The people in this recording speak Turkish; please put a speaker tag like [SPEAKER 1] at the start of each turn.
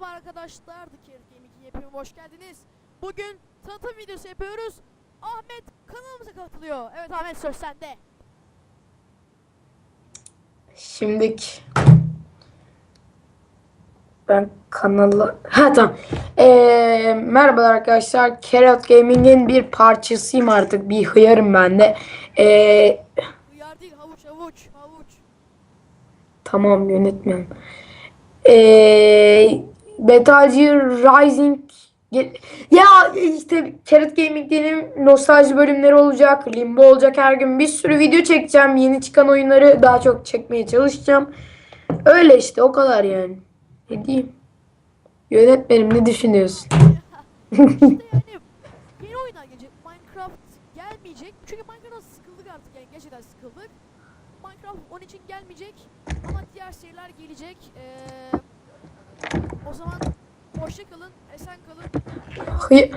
[SPEAKER 1] Merhaba arkadaşlar, The Carrot Gaming yapıyorum, hoş geldiniz. Bugün tanıtım videosu yapıyoruz. Ahmet kanalımıza katılıyor. Evet Ahmet söz sende.
[SPEAKER 2] Şimdik ben kanala ha tamam. Ee, merhabalar arkadaşlar. Carrot Gaming'in bir parçasıyım artık. Bir hıyarım ben de. Ee,
[SPEAKER 1] Uyar değil, havuç havuç havuç.
[SPEAKER 2] tamam yönetmen. Ee, Metalci Rising ya işte Carrot Gaming'in nostalji bölümleri olacak. Limbo olacak her gün. Bir sürü video çekeceğim. Yeni çıkan oyunları daha çok çekmeye çalışacağım. Öyle işte o kadar yani. Ne diyeyim? Yönetmenim ne düşünüyorsun?
[SPEAKER 1] Minecraft. Çünkü Minecraft'tan sıkıldık artık yani gerçekten sıkıldık. Minecraft onun için gelmeyecek. Ama diğer seriler gelecek. Ee, o zaman hoşça kalın, esen kalın.
[SPEAKER 2] Hıy-